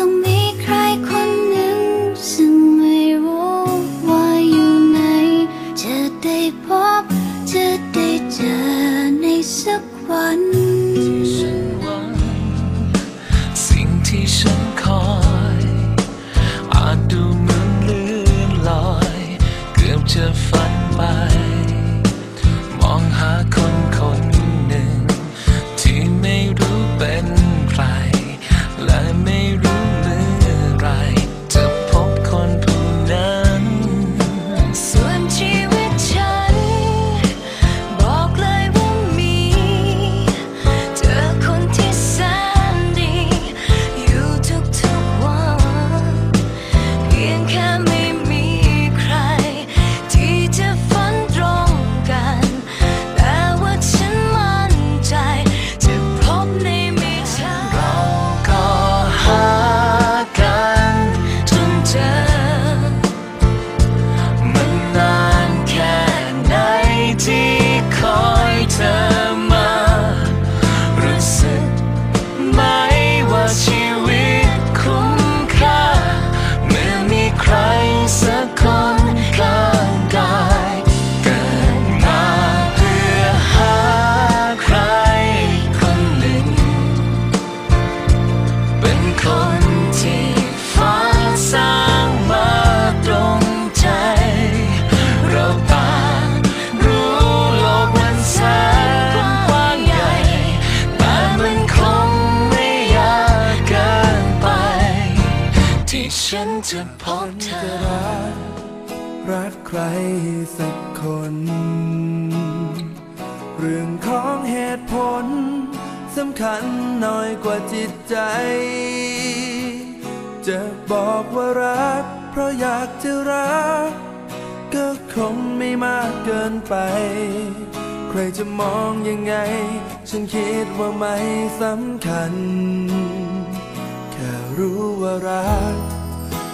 ว่า ฉันจะพบเธอรักใครสักคน เรื่องของเหตุผลสำคัญน้อยกว่าจิตใจ จะบอกว่ารัก เพราะอยากจะรัก ก็คงไม่มากเกินไป ใครจะมองยังไง ฉันคิดว่าไม่สำคัญ แค่รู้ว่ารัก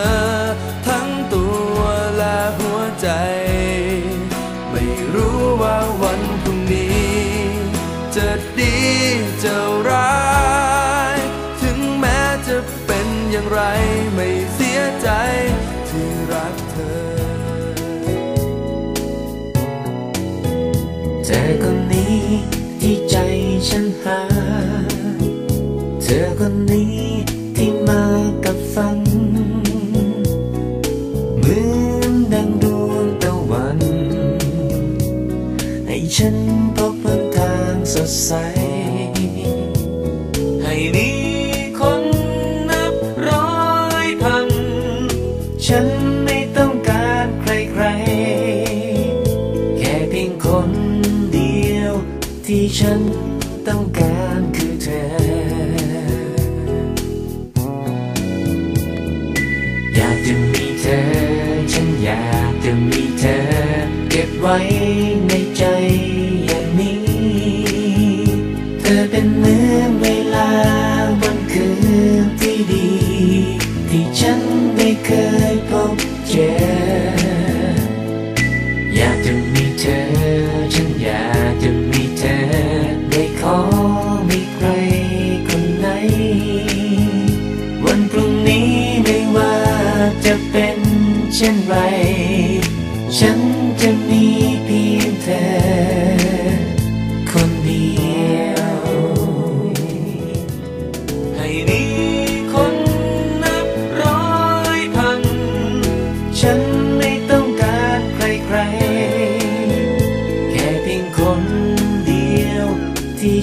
อย่างเธอทั้งตัวและหัวใจ ไม่รู้ว่าวันพรุ่งนี้ จะดีจะร้าย ถึงแม้จะเป็นอย่างไรไม่เสียใจที่รักเธอ เธอคนนี้ที่ใจฉันหา เธอคนนี้ ฉันต้องการคือเธอ อยากจะมีเธอ ฉันอยากจะมีเธอ เก็บไว้ในใจอย่างนี้ เธอเป็นเหมือนเวลาวันคืนที่ดี ที่ฉันไม่เคยพบเจอ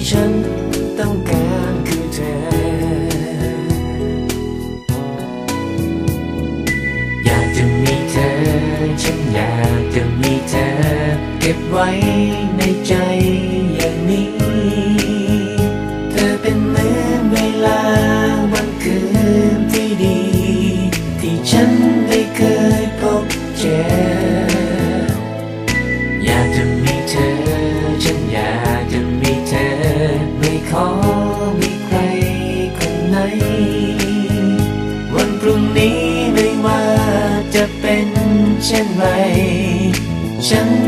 ที่ฉันต้องการคือเธอ อยากจะมีเธอ ฉันอยากจะมีเธอ เก็บไว้ในใจ ช่ไหม ฉัน